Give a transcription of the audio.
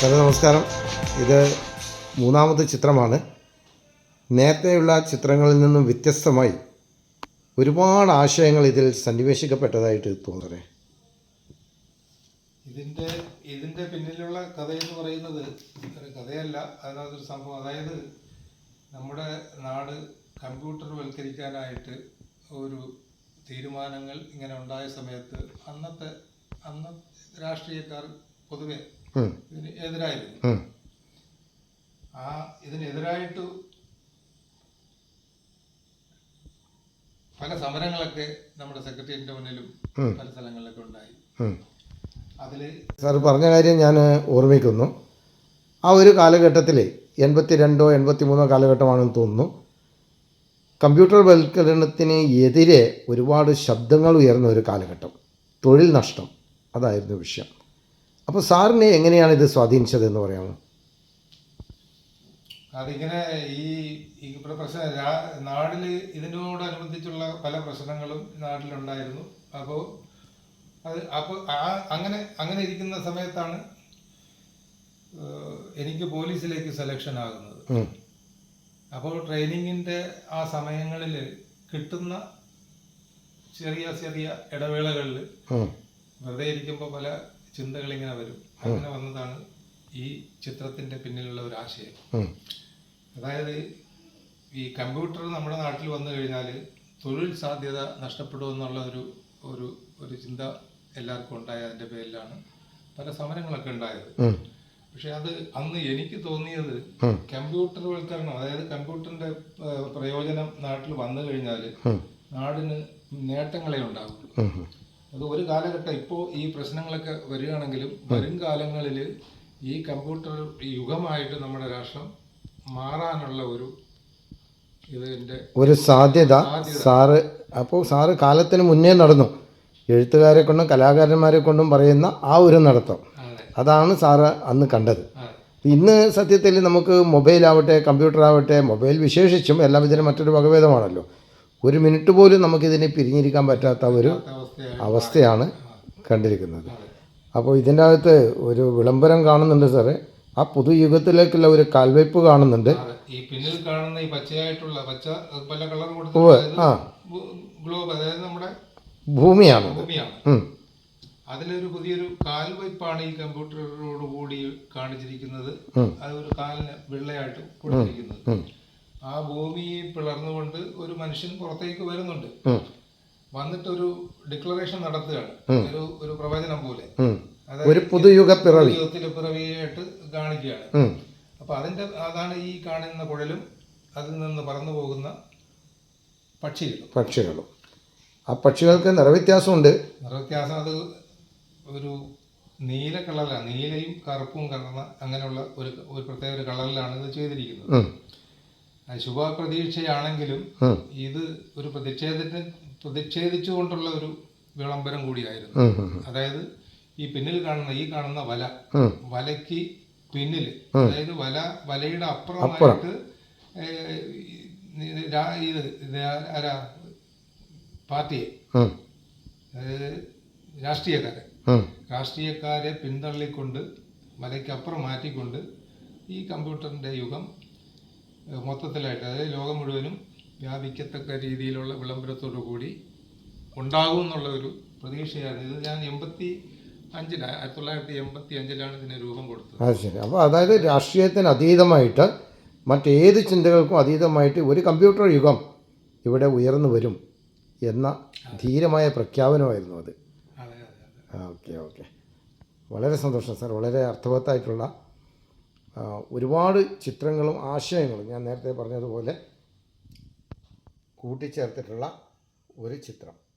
സാറേ നമസ്കാരം. ഇത് മൂന്നാമത്തെ ചിത്രമാണ്. നേരത്തെയുള്ള ചിത്രങ്ങളിൽ നിന്നും വ്യത്യസ്തമായി ഒരുപാട് ആശയങ്ങൾ ഇതിൽ സന്നിവേശിക്കപ്പെട്ടതായിട്ട് തോന്നുന്നേ. ഇതിന്റെ ഇതിന്റെ പിന്നിലുള്ള കഥ എന്ന് പറയുന്നത് ഒരു കഥയല്ല അതിനകത്തൊരു സംഭവം. അതായത് നമ്മുടെ നാട് കമ്പ്യൂട്ടർ വൽക്കരിക്കാനായിട്ട് ഒരു തീരുമാനങ്ങൾ ഇങ്ങനെ ഉണ്ടായ സമയത്ത് അന്നത്തെ അന്ന് രാഷ്ട്രീയക്കാർ പൊതുവെ ഇതിന് എതിരായിരുന്നു ആ ഇതിനെതിരായിട്ട് പല സമരങ്ങളൊക്കെ നമ്മുടെ സെക്രട്ടേറിയറ്റിന്റെ മുന്നിലും പല സ്ഥലങ്ങളിലൊക്കെ ഉണ്ടായി. അതിൽ സാർ പറഞ്ഞ കാര്യം ഞാൻ ഓർമ്മിക്കുന്നു. ആ ഒരു കാലഘട്ടത്തിൽ എൺപത്തി രണ്ടോ എൺപത്തി മൂന്നോ കാലഘട്ടമാണെന്ന് തോന്നുന്നു. കമ്പ്യൂട്ടർ വൽക്കരണത്തിന് എതിരെ ഒരുപാട് ശബ്ദങ്ങൾ ഉയർന്ന ഒരു കാലഘട്ടം. തൊഴിൽ നഷ്ടം. അതായിരുന്നു വിഷയം. അപ്പോൾ സാറിനെ എങ്ങനെയാണ് ഇത് സ്വാധീനിച്ചത് എന്ന് പറയാമോ? അതിങ്ങനെ ഈ ഇവിടെ പ്ര- പ്രശ്ന നാടിൽ ഇതിനോടനുബന്ധിച്ചുള്ള പല പ്രശ്നങ്ങളും നാട്ടിലുണ്ടായിരുന്നു. അപ്പോൾ അത് അപ്പോൾ ആ അങ്ങനെ അങ്ങനെ ഇരിക്കുന്ന സമയത്താണ് എനിക്ക് പോലീസിലേക്ക് സെലക്ഷൻ ആകുന്നത്. അപ്പോൾ ട്രെയിനിങ്ങിന്റെ ആ സമയങ്ങളിൽ കിട്ടുന്ന ചെറിയ ചെറിയ ഇടവേളകളിൽ വെറുതെ ഇരിക്കുമ്പോൾ പല ചിന്തകൾ ഇങ്ങനെ വരും അങ്ങനെ വന്നതാണ് ഈ ചിത്രത്തിന്റെ പിന്നിലുള്ള ഒരു ആശയം. അതായത് ഈ കമ്പ്യൂട്ടർ നമ്മുടെ നാട്ടിൽ വന്നു കഴിഞ്ഞാൽ തൊഴിൽ സാധ്യത നഷ്ടപ്പെടുമെന്നുള്ള ഒരു ഒരു ഒരു ചിന്ത എല്ലാവർക്കും ഉണ്ടായ അതിന്റെ പേരിലാണ് പല സമരങ്ങളൊക്കെ ഉണ്ടായത്. പക്ഷെ അത് അന്ന് എനിക്ക് തോന്നിയത് കമ്പ്യൂട്ടർ കമ്പ്യൂട്ടർവൽക്കരണം അതായത് കമ്പ്യൂട്ടറിന്റെ പ്രയോജനം നാട്ടിൽ വന്നു കഴിഞ്ഞാൽ നാടിന് നേട്ടങ്ങളെ ഉണ്ടാകും. അത് ഒരു കാലഘട്ടം. ഇപ്പോൾ ഈ പ്രശ്നങ്ങളൊക്കെ വരികയാണെങ്കിലും വരും കാലങ്ങളിൽ ഈ കമ്പ്യൂട്ടർ യുഗമായിട്ട് നമ്മുടെ രാഷ്ട്രം മാറാനുള്ള ഒരു ഇതിന്റെ ഒരു സാധ്യത സാറ് അപ്പോൾ സാറ് കാലത്തിന് മുന്നേ നടന്നു. എഴുത്തുകാരെ കൊണ്ടും കലാകാരന്മാരെ കൊണ്ടും പറയുന്ന ആ ഒരു നടത്തം. അതാണ് സാറ് അന്ന് കണ്ടത്. ഇന്ന് സത്യത്തിൽ നമുക്ക് മൊബൈൽ ആവട്ടെ കമ്പ്യൂട്ടർ ആവട്ടെ മൊബൈൽ വിശേഷിച്ചും എല്ലാം ഇതിന് മറ്റൊരു വകഭേദമാണല്ലോ. ഒരു മിനിറ്റ് പോലും നമുക്കിതിനെ പിരിഞ്ഞിരിക്കാൻ പറ്റാത്ത ഒരു അവസ്ഥയാണ് കണ്ടിരിക്കുന്നത്. അപ്പോൾ ഇതിന്റെ അകത്ത് ഒരു വിളംബരം കാണുന്നുണ്ട് സാറേ. ആ പുതുയുഗത്തിലേക്കുള്ള ഒരു കാൽവയ്പ് കാണുന്നുണ്ട്. ഈ പിന്നിൽ കാണുന്ന ഈ പച്ചയായിട്ടുള്ള പച്ച പല കളർ ആ. ഗ്ലോബ് അതായത് നമ്മുടെ ഭൂമിയാണ്. ഭൂമിയാണ്. അതിലൊരു പുതിയൊരു കാൽവയ്പ്പാണ് ഈ കമ്പ്യൂട്ടറോട് കൂടി കാണിച്ചിരിക്കുന്നത്. അതൊരു അത് ഒരു കാലിന് വെള്ളയായിട്ട് കൊടുത്തിരിക്കുന്നത്. ആ ഭൂമി പിളർന്നുകൊണ്ട് ഒരു മനുഷ്യൻ പുറത്തേക്ക് വരുന്നുണ്ട്. വന്നിട്ടൊരു ഡിക്ലറേഷൻ നടത്തുകയാണ്. ഒരു ഒരു പ്രവചനം പോലെ. ഒരു പുതുയുഗ പിറവി. പിറവിയായിട്ട് കാണിക്കുകയാണ്. അപ്പൊ അതിന്റെ അതാണ് ഈ കാണുന്ന കുഴലും അതിൽ നിന്ന് പറന്നു പോകുന്ന പക്ഷികളും. പക്ഷികളും. ആ പക്ഷികൾക്ക് നിറവ്യത്യാസമുണ്ട്. നിറവ്യത്യാസം അത് ഒരു നീല കളറിലാണ്. നീലയും കറുപ്പും കലർന്ന അങ്ങനെയുള്ള ഒരു ഒരു പ്രത്യേക ഒരു കളറിലാണ് ഇത് ചെയ്തിരിക്കുന്നത്. ശുഭ പ്രതീക്ഷയാണെങ്കിലും ശുഭപ്രതീക്ഷയാണെങ്കിലും ഇത് ഒരു പ്രതിഷേധത്തിന് പ്രതിഷേധിച്ചുകൊണ്ടുള്ള ഒരു വിളംബരം കൂടിയായിരുന്നു. അതായത് ഈ പിന്നിൽ കാണുന്ന ഈ കാണുന്ന വല. വലയ്ക്ക് പിന്നിൽ അതായത് വല വലയുടെ അപ്പുറമായിട്ട് ഇത് ആരാ? പാർട്ടിയെ. അതായത് രാഷ്ട്രീയക്കാരെ. രാഷ്ട്രീയക്കാരെ പിന്തള്ളിക്കൊണ്ട് വലയ്ക്കപ്പുറം മാറ്റിക്കൊണ്ട് ഈ കമ്പ്യൂട്ടറിന്റെ യുഗം മൊത്തത്തിലായിട്ട് അതായത് ലോകം മുഴുവനും വ്യാപിക്കത്തക്ക രീതിയിലുള്ള വിളംബരത്തോടു കൂടി ഉണ്ടാകും എന്നുള്ള ഒരു പ്രതീക്ഷയായിരുന്നു. ഇത് ഞാൻ എൺപത്തി അഞ്ചിലാണ് ആയിരത്തി തൊള്ളായിരത്തി എൺപത്തി അഞ്ചിലാണ് ഇതിന് രൂപം കൊടുത്തത്. അത് ശരി. അപ്പോൾ അതായത് രാഷ്ട്രീയത്തിന് അതീതമായിട്ട് മറ്റേത് ചിന്തകൾക്കും അതീതമായിട്ട് ഒരു കമ്പ്യൂട്ടർ യുഗം ഇവിടെ ഉയർന്നു വരും എന്ന ധീരമായ പ്രഖ്യാപനമായിരുന്നു അത്. Okay okay. വളരെ സന്തോഷം സാർ. വളരെ അർത്ഥവത്തായിട്ടുള്ള ഒരുപാട് ചിത്രങ്ങളും ആശയങ്ങളും ഞാൻ നേരത്തെ പറഞ്ഞതുപോലെ കൂട്ടിച്ചേർത്തിട്ടുള്ള ഒരു ചിത്രം.